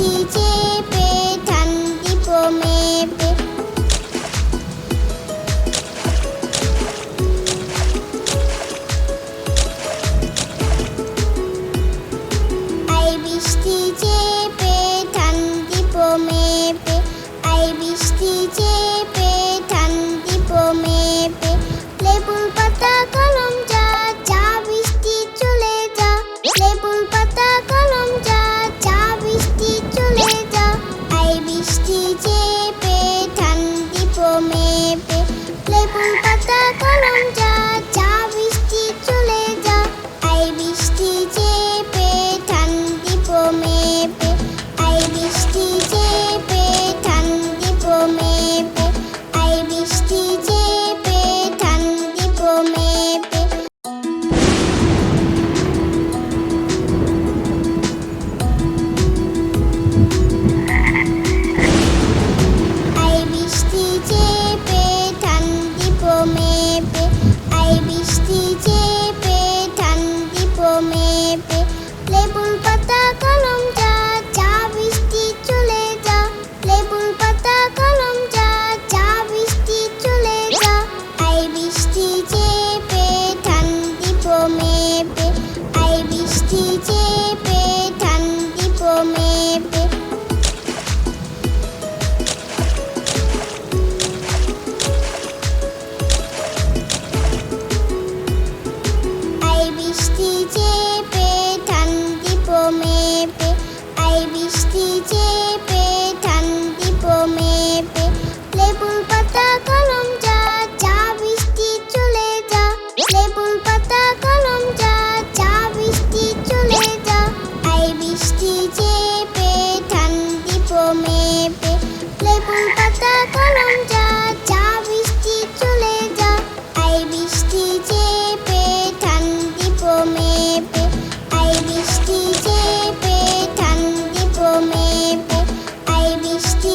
姐姐。টেবুল পাতা কলম চা চা বৃষ্টি চলে যা। আই বৃষ্টি চেপে, ঠান্ডি মেপে লেবুল পাতা কলম চা চা বৃষ্টি চলে যা। আই বৃষ্টি চেপে, ঠান্ডি মেপে আই বৃষ্টি চেপে, ঠান্ডি মেপে আই বৃষ্টি